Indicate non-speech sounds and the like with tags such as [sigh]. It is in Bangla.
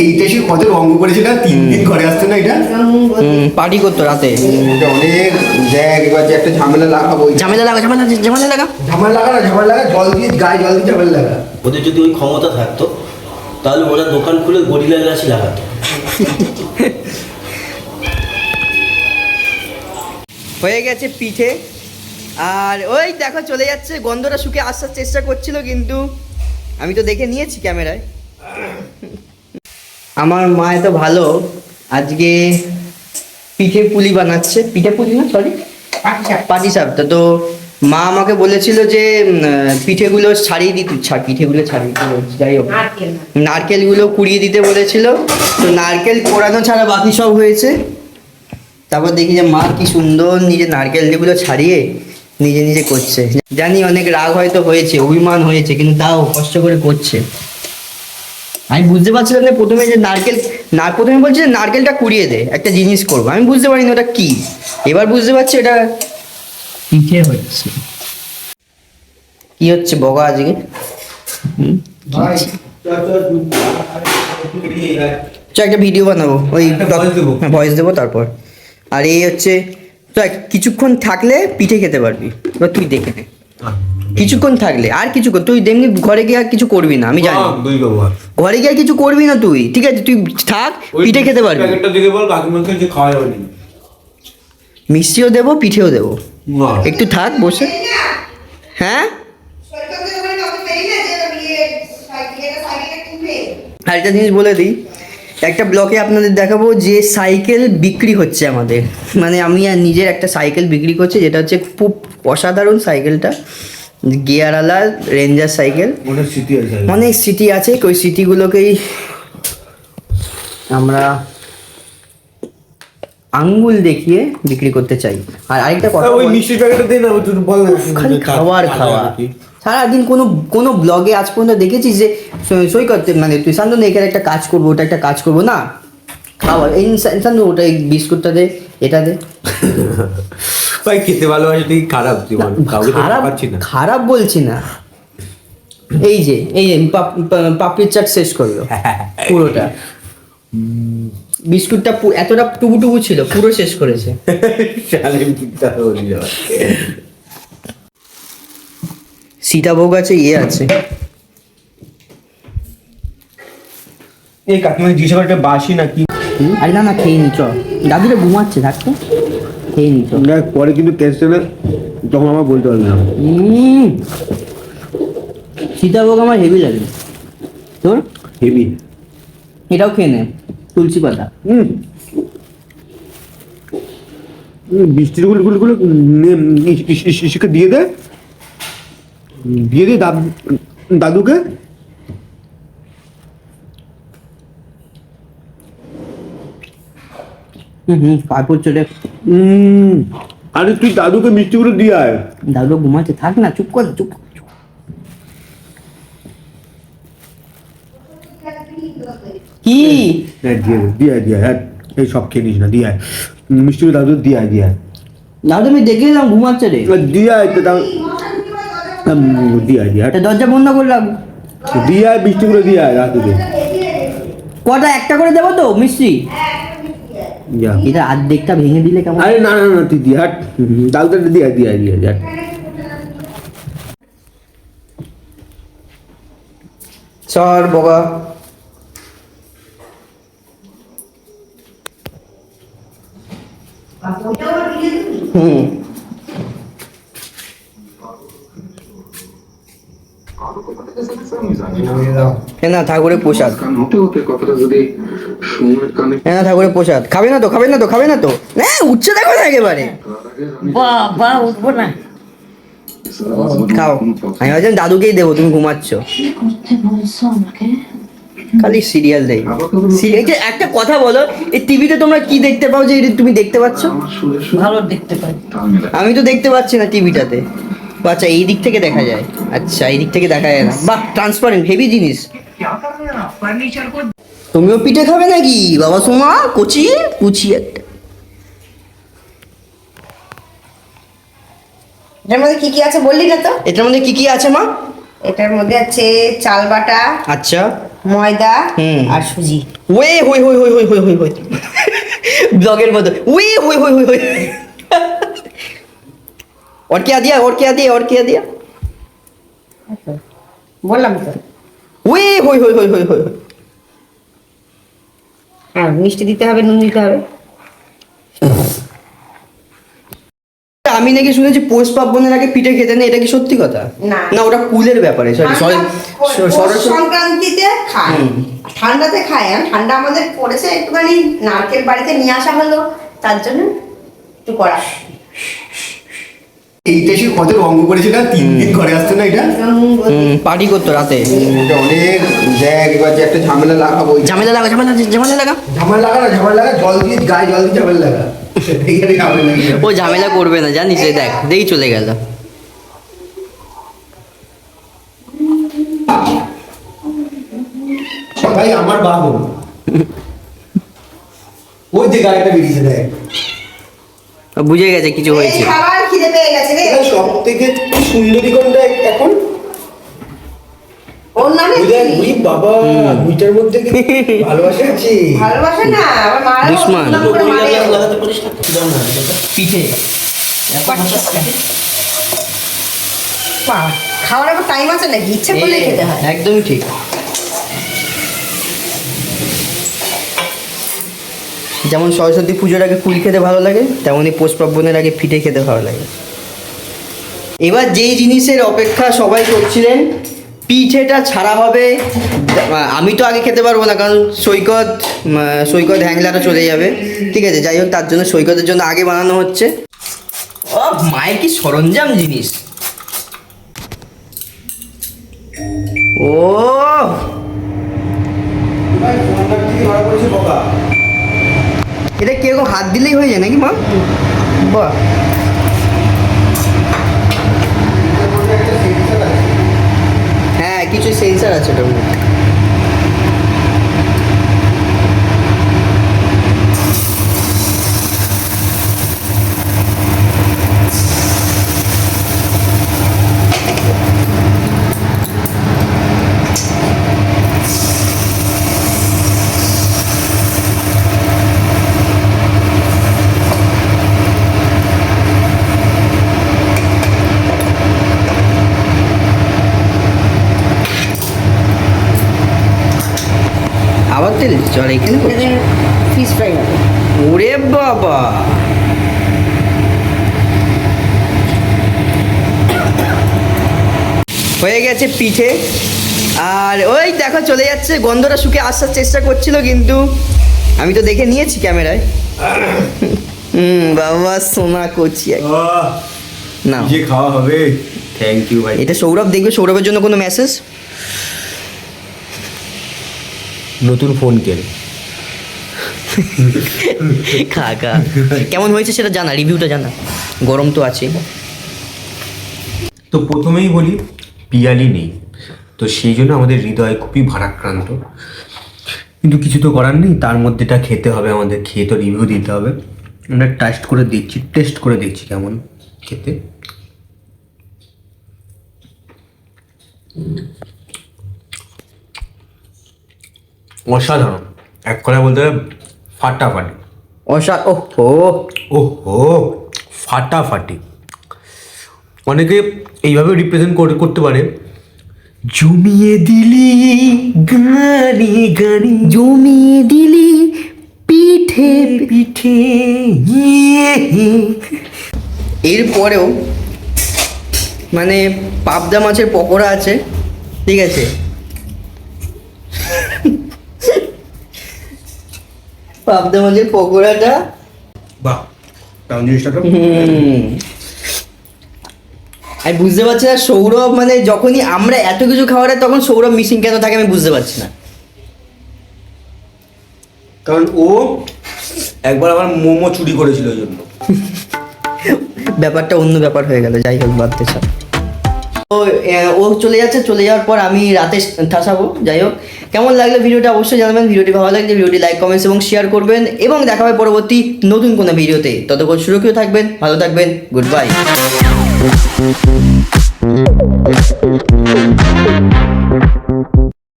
এইটা সে কত রঙ করেছে না তিন দিন ঘরে আসতো না এটা? পার্টি করতো রাতে। অনেক দেখ এবার যে একটা ঝামেলা লাগাবো। ঝামেলা লাগা ঝামেলা ঝামেলা লাগা। ঝামেলা লাগা না ঝামেলা লাগা জল দিয়ে গায়ে জল দিয়ে ঝামেলা লাগা। ওদের যদি ওই ক্ষমতা থাকতো তাহলে ওরা দোকান খুলে গরিলা গ্লাসই লাগাতো। হয়ে গেছে পিঠে। আর ওই দেখো চলে যাচ্ছে। গন্ধটা শুকে আসার চেষ্টা করছিল কিন্তু আমি তো দেখে নিয়েছি ক্যামেরায়। আমার মা তো ভালো আজকে পিঠে পুলি বানাচ্ছে। পিঠে পুলি না সরি পাটি সাপটা তো মা আমাকে বলেছিল যে পিঠেগুলো ছাড়িয়ে দিতে ছা- পিঠেগুলো ছাড়িয়ে দিতে যাই হোক। নারকেলগুলো কুড়িয়ে দিতে বলেছিল। তো নারকেল কোড়ানো ছাড়া বাকি সব হয়েছে। তারপর দেখি যে মা কি সুন্দর নিজে নারকেলগুলো ছাড়িয়ে নিজে নিজে করছে। জানি অনেক রাগ হয়তো হয়েছে অভিমান হয়েছে কিন্তু তাও কষ্ট করে করছে। আমি বুঝতে পারছিলাম না প্রথমে যে নারকেল না প্রথমে বলছে যে নারকেলটা কুড়িয়ে দে একটা জিনিস করব। আমি বুঝতে পারিনি ওটা কি। এবার বুঝতে পারছি এটা পিঠে হচ্ছে। কি হচ্ছে বগা আজকে? চ একটা ভিডিও বানাবো। ওই। ভয়েস দেবো। তারপর। আর এই হচ্ছে তো কিছুক্ষণ থাকলে পিঠে খেতে পারবি। এবার তুই দেখে নে। কিছুক্ষণ থাকলে আর কিছুক্ষণ তুই তেমনি ঘরে গিয়ে আর কিছু করবি না আমি জানি। দুই ঘরে গিয়ে আর কিছু করবি না তুই ঠিক আছে তুই থাক পিঠে খেতে পারবি। মিষ্টিও দেবো পিঠেও দেবো। একটু থাক বসে। হ্যাঁ? আর একটা জিনিস বলে দিই একটা ব্লকে আপনাদের দেখাবো যে সাইকেল বিক্রি হচ্ছে আমাদের। মানে আমি আর নিজের একটা সাইকেল বিক্রি করছি যেটা হচ্ছে খুব অসাধারণ সাইকেলটা। গিয়ারওয়ালা রেঞ্জার সাইকেল। অনেক স্মৃতি আছে। ওই স্মৃতিগুলোকেই আমরা আঙ্গুল দেখিয়ে বিক্রি করতে চাই। আর আরেকটা কথা ওই মিষ্টির প্যাকেটটা দে না ওই তুই বল না। খালি খাওয়ার খাওয়া? সারাদিন কোনো কোনো ব্লগে আজ পর্যন্ত দেখেছিস যে করতে মানে তুই শান্তনু এখানে একটা কাজ করব ওটা একটা কাজ করব না? খাওয়া এই শান্তনু ওটা এই বিস্কুটটা দে এটা দে। [laughs] ভাই খেতে ভালোবাসে তুই খারাপ খারাপ খারাপ বলছি না। এই যে এই যে পাপড়ির চাট শেষ করল [laughs] পুরোটা। বিস্কুটটা এতটা টুবু টুবু ছিল পুরো শেষ করেছে [laughs] শালে পিঠটা হয়ে যাবে সীতাভোগ আছে ইয়ে আছে। এই কাকিমা জিজ্ঞাসা করে বাসি না কি? আরে না না খেয়ে নি চ দাদুটা ঘুমাচ্ছে থাকতে খেয়ে নি চ পরে কিন্তু টেস্ট না তখন আমার বলতে পারবে না। সীতাভোগ আমার হেভি লাগে। তোর হেভি এটাও খেয়ে নে তুলসী পাতা। হুম। বৃষ্টিরগুলো গুলো গুলো দিয়ে দে। দিয়ে দে দাদু দাদুকে। আরে তুই দাদুকে মিষ্টিগুলো দিয়ে আয়। দাদু ঘুমাচ্ছে থাক না চুপ কর চুপ। কি? হ্যাঁ দিয়ে দিয়ে হ্যাঁ এই সব খেয়ে নিস না দিয়ে মিষ্টিগুলো দাদু দিয়ে দিয়ে দাদু আমি দেখে এলাম ঘুমাচ্ছে রে। দিয়ে দিয়ে দিয়ে একটা দরজা বন্ধ করলাম দিয়ে আয় মিষ্টিগুলো দিয়ে দাদুকে কটা একটা করে দেবো তো মিষ্টি? এটা অর্ধেকটা ভেঙে দিলে কেমন? আরে না না না তুই দিয়ে হাট। দাদুটা দিয়ে দিয়ে দিয়ে আয় হাট। সর বগা হুম। না ঠাকুরের প্রসাদ। হ্যাঁ ঠাকুরের প্রসাদ। খাবে না তো খাবে না তো খাবে না তো। উচ্ছে দেখো না একেবারে। বাবা উঠবো না। খাও। আমি ভাবছিলাম দাদুকেই দেবো তুমি ঘুমাচ্ছ। খালি সিরিয়াল দেই সিরিয়াল একটা কথা বলো এই টিভিতে তোমরা কি দেখতে পাও যে তুমি দেখতে পাচ্ছ? ভালো দেখতে পাই। আমি তো দেখতে পাচ্ছি না টিভিটাতে আচ্ছা এই দিক থেকে দেখা যায়। আচ্ছা এই দিক থেকে দেখা যায় না। বাহ ট্রান্সপারেন্ট হেভি জিনিস। তুমিও পিঠে খাবে নাকি? বাবা সোমা কচি কুচি একটা। এটার মধ্যে কি কি আছে বললি না তো? এটার মধ্যে কি কি আছে মা? এটার মধ্যে আছে চাল বাটা আচ্ছা। ময়দা হুম। আর সুজি। ওয়ে হই হই হই হই হই হই। [laughs] হই ব্লগের মতো। ওয়ে হই হই হই হই। और क्या दिया और क्या दिया और क्या दिया বললাম তো ওয়ে হই হই হই হই হই হ্যাঁ মিষ্টি দিতে হবে নুন দিতে হবে আমি নাকি শুনেছি পৌষ পার্বণের আগে পিঠে খেতে নেই এটা কি সত্যি কথা না। না ওটা কুলের ব্যাপারে সরি সরি পৌষ সংক্রান্তিতে খায় হুম। ঠান্ডাতে খায় আর ঠান্ডা আমাদের পড়েছে একটুখানি নারকেল বাড়িতে নিয়ে আসা হলো তার জন্য একটু করা এইটা সে কত রঙ্গ করেছে না তিন দিন ঘরে আসতো না এটা? পার্টি করতো রাতে। অনেক দেখ এবার যে একটা ঝামেলা লাগাবো। ঝামেলা লাগা ঝামেলা ঝামেলা লাগা? ঝামেলা লাগা না ঝামেলা লাগা জল দিয়ে গায়ে জল দিয়ে ঝামেলা লাগা। ও ঝামেলা করবে না জানিস দেখ দেই চলে গেল। ভাই আমার বাবু। ওই যে গাড়িটা বেরিয়েছে দেখ। বুঝে গেছে কিছু হয়েছে। খাবার খিদে পেয়ে গেছে সব থেকে সুন্দরী কোনটা এখন? ওর নামে ওই বাবা দুইটার মধ্যে কি [laughs] ভালোবাসা আছে? ভালোবাসে না আমার মা দুশ্মন। লাগাতে পারিস না দাও না পিঠে। খাওয়ার আবার টাইম আছে নাকি? ইচ্ছে করলে খেতে হয়। একদমই ঠিক। যেমন সরস্বতী পুজোর আগে ফুল খেতে ভালো লাগে তেমনই পৌষ পার্বণের আগে পিঠে খেতে ভালো লাগে। এবার যেই জিনিসের অপেক্ষা সবাই করছিলেন, পিঠেটা ছাড়া হবে, আমি তো আগে খেতে পারব না, কারণ সৈকত সৈকত হ্যাংলাটা চলে যাবে। ঠিক আছে, যাই হোক, তার জন্য সৈকতের জন্য আগে বানানো হচ্ছে। ও, মায়ের কি সরঞ্জাম জিনিস? ও! এটা কীরকম হাত দিলেই হয়ে যায় নাকি মা? বাহ হ্যাঁ কিছু সেন্সার আছে ওটার মধ্যে আবার তেল চল এখানে। ফিশ ফ্রাই হবে ওরে বাবা। হয়ে গেছে পিঠে। আর ওই দেখো চলে যাচ্ছে। গন্ধটা শুকে আসার চেষ্টা করছিল কিন্তু আমি তো দেখে নিয়েছি ক্যামেরায়। হুম বাবা সোনা করছি না যে খাওয়া হবে। থ্যাংক ইউ ভাই। এটা সৌরভ দেখবে সৌরভের জন্য কোনো মেসেজ নতুন ফোন কেন? খা খা। কেমন হয়েছে সেটা জানা রিভিউটা জানা। গরম তো আছে তো প্রথমেই বলি পিয়ালি নেই। তো সেই জন্য আমাদের হৃদয় খুবই ভারাক্রান্ত। কিন্তু কিছু তো করার নেই তার মধ্যেটা খেতে হবে আমাদের খেয়ে তো রিভিউ দিতে হবে। আমরা টেস্ট করে দেখছি টেস্ট করে দেখছি কেমন খেতে। অসাধারণ। এক কথায় বলতে ফাটাফাটি। অসা ও হো। ওহো ফাটাফাটি। অনেকে এইভাবে রিপ্রেজেন্ট করতে পারে। জমিয়ে দিলি গানি গানি। জমিয়ে দিলি পিঠে। পিঠে ইয়ে। এরপরেও মানে পাবদা মাছের পকোড়া আছে ঠিক আছে? পাবদা মাছের পকোড়াটা। বাহ কারণ জিনিসটা তো আমি বুঝতে পারছি না সৌরভ মানে যখনই আমরা এত কিছু খাওয়ারে তখন সৌরভ মিসিং কেন থাকে আমি বুঝতে পারছি না। কারণ ও একবার আমার মোমো চুরি করেছিল ওই জন্য। ব্যাপারটা অন্য ব্যাপার হয়ে গেল যাই হোক বাদ চাপ ও চলে যাচ্ছে, চলে যাওয়ার পর আমি রাতে ঠাসাবো, যাই হোক। কেমন লাগল ভিডিওটা অবশ্যই জানাবেন, ভিডিওটি ভালো লাগলে ভিডিওটি লাইক কমেন্টস এবং শেয়ার করবেন এবং দেখা হবে পরবর্তী নতুন কোনো ভিডিওতে। ততক্ষণ সুরক্ষিত থাকবেন, ভালো থাকবেন গুড বাই